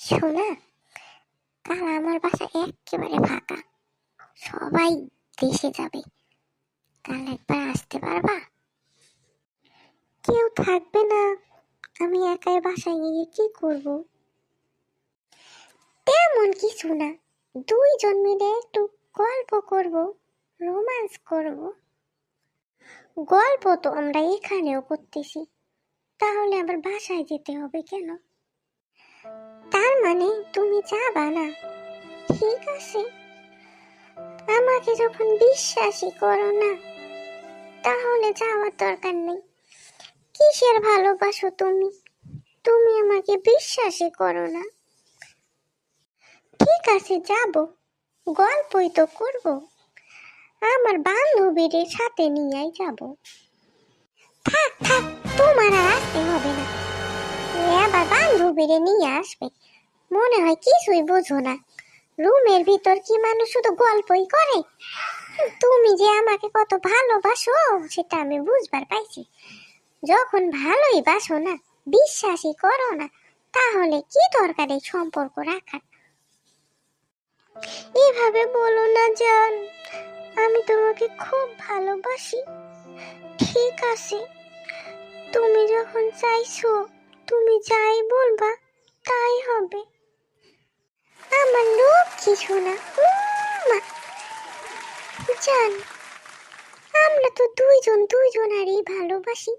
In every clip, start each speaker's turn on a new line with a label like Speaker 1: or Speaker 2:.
Speaker 1: শোনা কাল আমার বাসা একেবারে ফাঁকা। সবাই দেশে যাবে। কাল একবার আসতে পারবা? কেউ থাকবে না। আমি একাই বাসায় গিয়ে কি করব? তেমন কিছু না। দুইজন মিলে একটু গল্প করব রোমান্স করব। গল্প তো আমরা এখানেও করতেছি। তাহলে আবার বাসায় যেতে হবে কেন? তার মানে তুমি যাবা না? ঠিক আছে। আমাকে যখন বিশ্বাসই করো না, তাহলে যাওয়ার দরকার নেই। কিসের ভালোবাসো তুমি? তুমি আমাকে বিশ্বাসই করো না। ঠিক আছে, যাব। গল্পই তো করব। আমার বান্ধবীর সাথে নিয়েই যাব। থাক থাক, তোমার আর আসতে হবে না। এ আবার বান্ধবীরে নিয়ে আসবে। মনে হয় কিছুই বোঝো না। রুমের ভিতর কি মানুষ শুধু গল্পই করে? তুমি যে আমাকে কত ভালোবাসো, সেটা আমি বুঝবার পাইছি। যখন ভালোই বাসো না, বিশ্বাসই করো না, তাহলে কি দরকার এই সম্পর্ক রাখার? এভাবে বলো না, জান। আমি তোমাকে খুব ভালোবাসি। ঠিক আছে। তুমি যখন চাইছো, তুমি যাই বলবা তাই হবে আমার লক্ষ্মী সোনা জান, আমরা তো দুইজন দুইজনারই ভালোবাসি।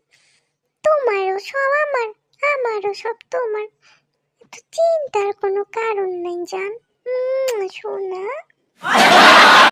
Speaker 1: তোমারও সব আমার, আমারও সব তোমার। চিন্তার কোনো কারণ নেই, জান। সোনা